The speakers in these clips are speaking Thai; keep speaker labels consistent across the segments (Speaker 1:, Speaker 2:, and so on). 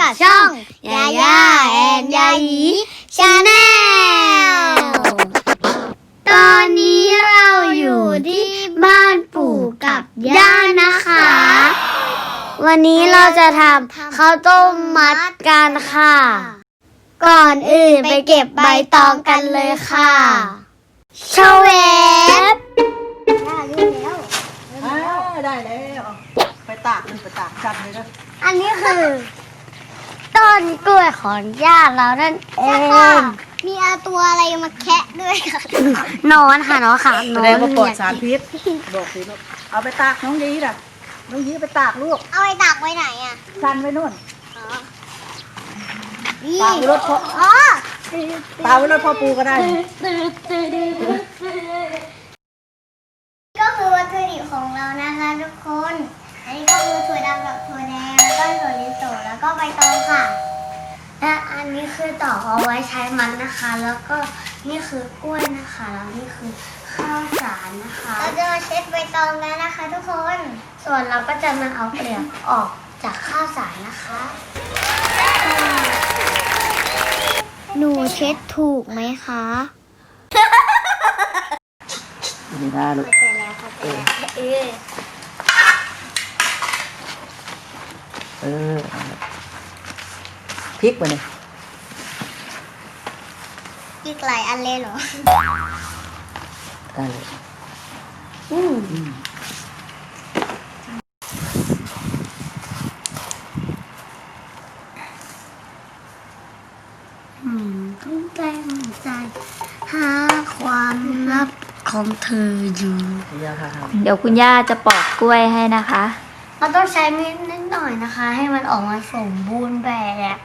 Speaker 1: กับช่องยาย่าแอนยายีชาแนลตอนนี้เราอยู่ที่บ้านปู่กับย่านะคะ วันนี้เราจะทำข้าวต้มมัดกันค่ะ ก่อนอื่นไปเก็บใบตองกันเลยค่ะชเวฟ
Speaker 2: อ่าได้แล้ว ไปตากเลยไปตากจันเลยนะ
Speaker 1: อันนี้คือ ต้นกล้วยของย่าเรานั่นเองมีอาตัวอะไรมาแคะด้วยค่ะ นอนค่ะนอนค่ะ
Speaker 2: แส
Speaker 1: นอ
Speaker 2: ด
Speaker 1: น
Speaker 2: งว่าปลอดสารพิษบอกสิลูกเอาไปตากน้องยีน่ะน้องยีไปตากลูก
Speaker 1: เอาไปตากไว้ไหนอะ
Speaker 2: จันไว้นู่น
Speaker 1: นี่
Speaker 2: ตากไว้รถพ่อ
Speaker 1: อ๋อ
Speaker 2: ตากไว้รถพ่อปูก็ได้
Speaker 1: ก็คือวัตถุดิบของเรานะคะทุกคน อันนี้ก็คือถั่วดำกับถั่วแดงแล้วก็ถั่วลิสงแล้ว ก็ใบตองค่ะ และอันนี้คือตอกเอาไว้ใช้มันนะคะ แล้วก็นี่คือกล้วยนะคะ แล้วนี่คือข้าวสารนะคะ เราจะมาเช็ดใบตองแล้วนะคะ ทุกคน ส่วนเราก็จะมาเอาเปลือกออกจากข้าวสารนะคะ หนูเช็ดถูกไหมคะ
Speaker 2: นี่นะลูก
Speaker 1: เข้าใจแล้วเข้าใจแล้วเออ
Speaker 2: เออ พริกไปเลย
Speaker 1: อีกหลายอันเลยเหรอ
Speaker 2: ได้เลย
Speaker 1: อืม
Speaker 2: อืม
Speaker 1: อืมต้องแกล้งใจหาความลับของเธออยู่
Speaker 2: นี่ยาค่ะ
Speaker 3: เดี๋ยวคุณย่าจะปอกกล้วยให้นะคะ
Speaker 1: เราต้องใช้มีดนิดหน่อยนะคะ ให้มันออกมาสมบูรณ์แบบ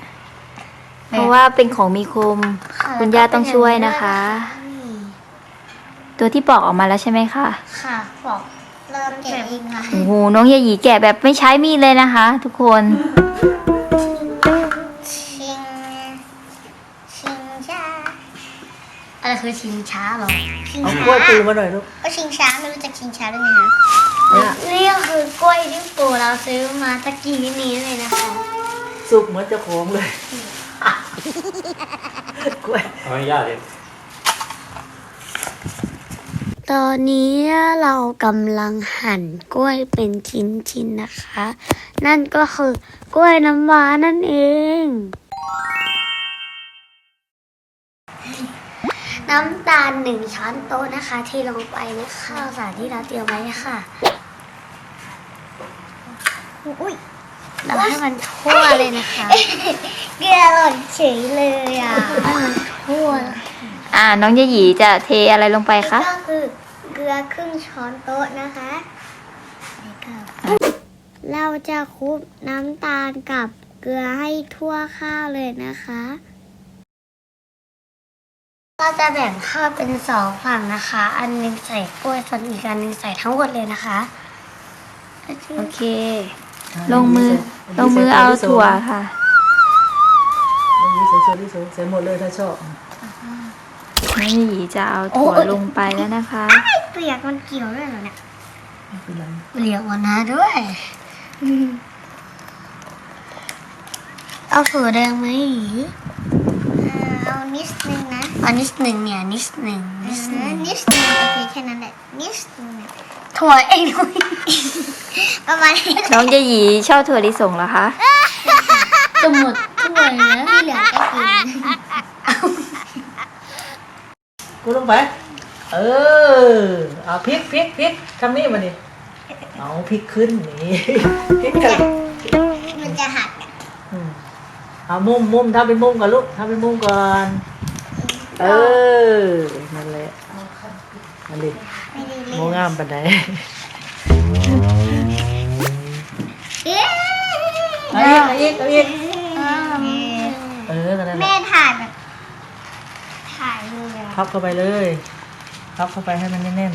Speaker 3: เพราะว่าเป็นของมีคมะคุณย่าต้องช่วยนะคะ
Speaker 1: นี่
Speaker 3: ตัวที่ปอกออกมาแล้วใช่ไหมคะ
Speaker 1: ค่ะบอกเริ่มเก็บเองค่ะ
Speaker 3: โอ้โหน้องยาหยีแกะแบบไม่ใช้มีดเลยนะคะ ทุกคน
Speaker 1: ชิง ชิงช้าอะไรคือชิงช้าเหรอ ชิง
Speaker 2: เอา
Speaker 1: ช้าก
Speaker 2: ล้วยปูมาหน่อยลูก
Speaker 1: ก็ชิงช้าไม่รู้จักชิงช้าได้ไงคะ
Speaker 2: เนี่ย
Speaker 1: นี่ก็คือกล้วยที่ปู่เราซื้อมาตะกี้นี้เลยนะคะ
Speaker 2: สุกเหมือนเจ้าของเลยกล้วย
Speaker 4: เอาให้ยากเลย
Speaker 1: ตอนนี้เรากำลังหั่นกล้วยเป็นชิ้นๆนะคะ นั่นก็คือกล้วยน้ำว้านั่นเอง น้ำตาลหนึ่งช้อนโต๊ะนะคะที่ลงไปในข้าวสารที่เราเตรียมไว้ค่ะอุ้ย เราให้มันทั่วเลยนะคะเกลือหล่นเฉยเลยอะให้มันทั่ว
Speaker 3: อ่าน้องยาหยีจะเทอะไรลงไปคะ
Speaker 1: ก็คือเกลือครึ่งช้อนโต๊ะนะคะแล้วก็เราจะคลุกน้ำตาลกับเกลือให้ทั่วข้าวเลยนะคะเราจะแบ่งข้าวเป็นสองฝั่งนะคะ อันหนึงใส่กล้วยส่วนอีกอันหนึงใส่ทั้งหมดเลยนะคะ
Speaker 3: โอเค ลงมือ ลงมือเอาถั่วค่ะ
Speaker 2: น้องยีใส่โซดิโซใส่หมดเลยถ้าชอบ
Speaker 3: น้องยาหยีจะเอาถั่วลงไปแล้วนะคะ
Speaker 1: เปียกมันเกี่ยวด้วยเหรอเนี่ย
Speaker 2: ไม่เป็นไร
Speaker 1: เรียกวันนะด้วยอืมเอาถั่วแดงไหมหรือเอานิดนึงนะเอานิดนึงเนี่ยนิดนึงนิดนึงนิดนึงโอเคแค่นั้นแหละนิดนึง ถั่วเองด้วยประมาณนี้
Speaker 3: น้องยาหยีชอบถั่วลิสงเหรอคะ
Speaker 1: จะหมดถ้วยแล้วที่เหลือก็กิน
Speaker 2: กูลงไป เออ เอาพริกพริกพริกทำนี่มาดิเอาพริกขึ้นนี่พริกกัน
Speaker 1: มันจะหักอะ
Speaker 2: อืมเอามุมมุมทำเป็นมุมก่อนลูกทำเป็นมุมก่อน เออนั่นแหละนั่นดิ
Speaker 1: ไม่ได้
Speaker 2: โม
Speaker 1: เล่ น
Speaker 2: งามปันไหน
Speaker 1: เอ๊ะ
Speaker 2: เอาอีกเอาอีกเอาอีก
Speaker 1: เออ
Speaker 2: เออนั่นแห
Speaker 1: แม่
Speaker 2: ละ
Speaker 1: ถ่ายแบบถ่ายเลยอะ
Speaker 2: พับเข้าไปเลยพับเข้าไปให้มันแน่น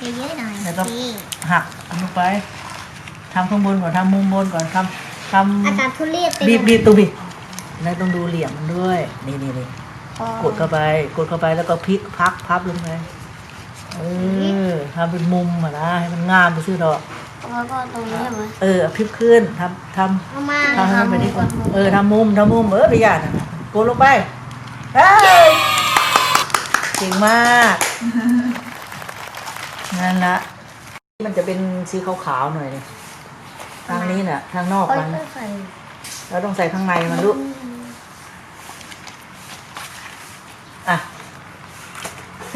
Speaker 1: เยอะๆหน่อย
Speaker 2: แล้วก็
Speaker 1: สิ
Speaker 2: ๆหักเอาลงไปทำข้างบนก่อนทำมุมบนก่อนทำท
Speaker 1: อาจารย์ทุเรียนำ
Speaker 2: บีบบีบตรงบีบแล้วต้องดูเหลี่ยมมันด้วย นี่นี่นี่
Speaker 1: อ๋อก
Speaker 2: ดเข้าไป กดเข้าไปแล้วก็พลิกพักพับลงไป เออทำเป็นมุมอะนะให้มันงามไปซื้อดอก
Speaker 1: แล้วก็ตรงนี้เหรอ
Speaker 2: เออเอาพลิกขึ้นทำท
Speaker 1: เอามาำ
Speaker 2: ทำให้มันไปดีกว่าเออทำมุมทำมุมเออไปย่านะกดลงไปเอ้ยเก่งมากนั่นละมันจะเป็นสีขาวๆหน่อยนี่ทางนี้น่ะทางนอก
Speaker 1: เอา
Speaker 2: มัน
Speaker 1: ไปใส่
Speaker 2: เราต้องใส่ข้างในมันลูกอะ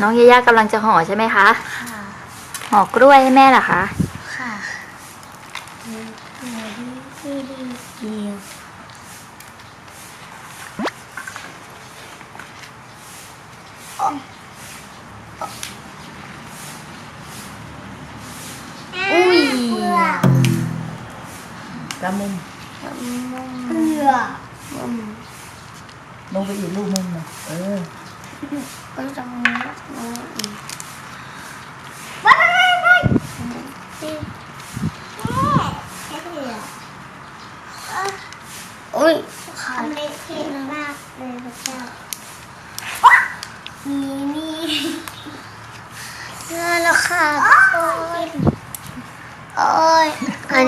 Speaker 3: น้องยาย่ากำลังจะห่อใช่ไหมคะ
Speaker 1: ค่ะ
Speaker 3: ห่อกล้วยให้แม่เหรอคะ
Speaker 1: ค่ะดีดีดีดีอุ้ย
Speaker 2: ทำมุม
Speaker 1: เพื่อ
Speaker 2: ลงไปอีกลูกมุมหน่อยเออ
Speaker 1: ก็จะมีว้ายว้ายว้ายโอ้ยขาเล็กเท่มากเลยพระเจ้านี่นี่เสื้อแล้วค่ะทุกคนโอ้ยอัน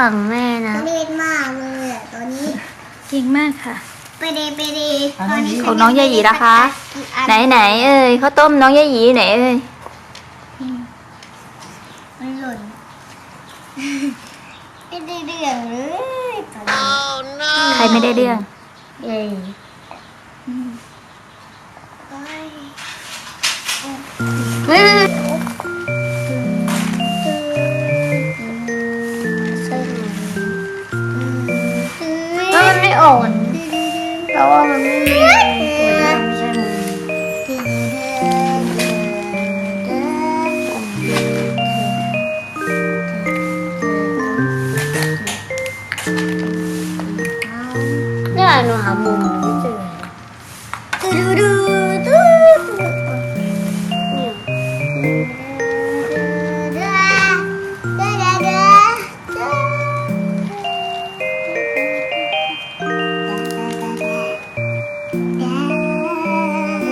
Speaker 1: นี้คือฝั่งแม่นะเล็กมากเลยอะตอนนี้
Speaker 3: เก่งมากค่ะ
Speaker 1: ไปดีไปดี
Speaker 2: อันนี้
Speaker 3: ของน้องยาหยีนะคะ ไหนไหนเอ้ยข้าวต้มน้องยาหยีไหนเอ้ย
Speaker 1: มันหล่นไม่ได้เรื่องเลยตอนนี้
Speaker 3: ใครไม่ได้เรื่อง
Speaker 1: เย้ เนี่ยหนูหามุมไม่เจอดูดูดู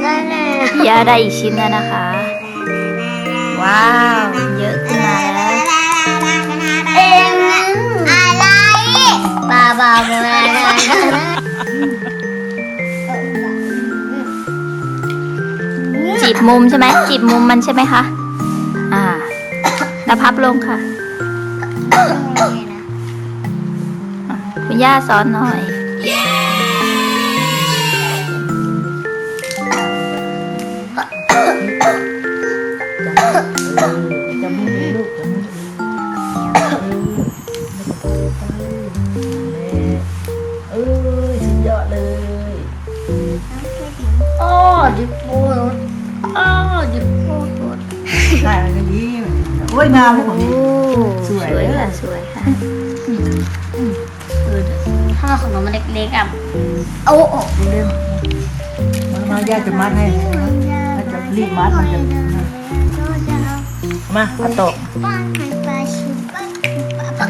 Speaker 1: นั่นแหละ
Speaker 3: ย่าได้อีกชิ้นแล้วนะคะว้าวเยอะขึ้นมาแล้ว
Speaker 1: เอ็งอะไรบาบาบา
Speaker 3: จีบมุมใช่ไหมจีบมุมมันใช่ไหมคะอ่าแล้วพับลงค่ะอะคุณย่าสอนหน่อย
Speaker 1: โอ้
Speaker 2: ยงามลูกของนี้ สวย
Speaker 3: สวย
Speaker 2: เลย
Speaker 3: ค่ะสวยค่ะ
Speaker 1: ถ้าของน้องมันเล็กๆอะโอ้โอ้
Speaker 2: เร็วมันมาย่าจะมัดให้ถ้าจะรีบมัดมันจะมาเอาโตะ
Speaker 1: บ้านใครปลาชิบบ้านปลา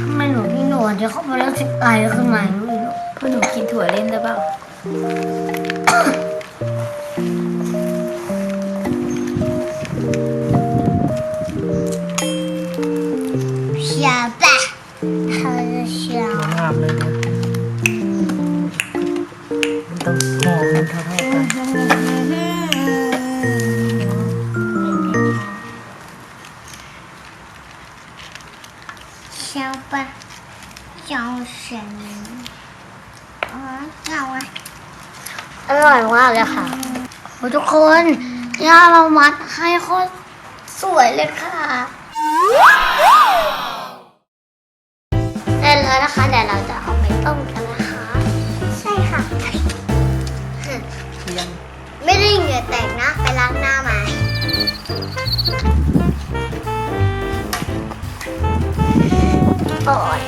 Speaker 1: ทำไมหนูพี่หนูจะเข้าไปแล้วสิไอขึ้นมาไม่รู้
Speaker 3: พวกหนูกินถั่วเล่นได้เปล่า
Speaker 2: เงา
Speaker 1: อะอร่อยมากเลยค่ะโอ้ทุกคนย่าเรามัดให้โคตรสวยเลยค่ะเสร็จแล้วนะคะเดี๋ยวเราจะเอาไปต้มกันนะคะ ใช่ค่ะ
Speaker 2: เพียง
Speaker 1: ไม่ได้เหงื่อแตกนะ ไปล้างหน้ามาโอ้ย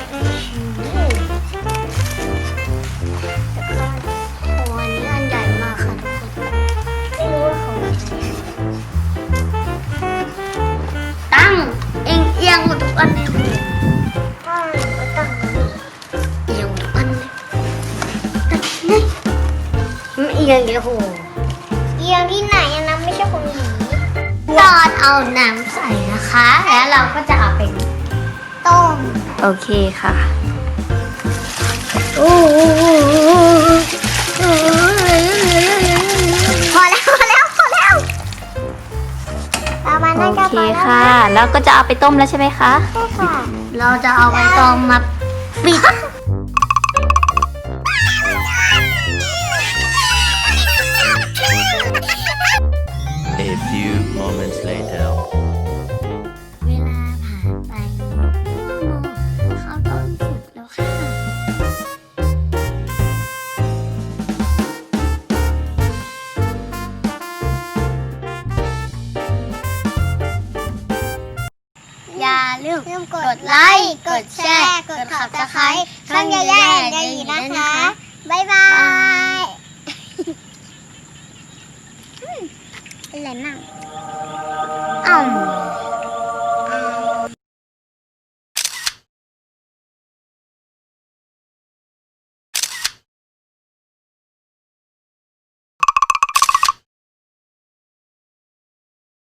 Speaker 1: เอียงเดี๋ยวโหเอียงที่ไหนอะนะไม่ใช่คนหนีตอนเอาน้ำใส่นะคะ แล้วเราก็จะเอาไปต้ม
Speaker 3: โอเคค่ะ
Speaker 1: พอแล้วพอแล้วพอแล้วประมาณ
Speaker 3: โอ
Speaker 1: นั้นก็
Speaker 3: เค
Speaker 1: พอแล้ว
Speaker 3: ค่ะ แล้วก็จะเอาไปต้มแล้วใช่ไหมคะ
Speaker 1: ใช่ค่ะ เราจะเอาใบตองมาปิด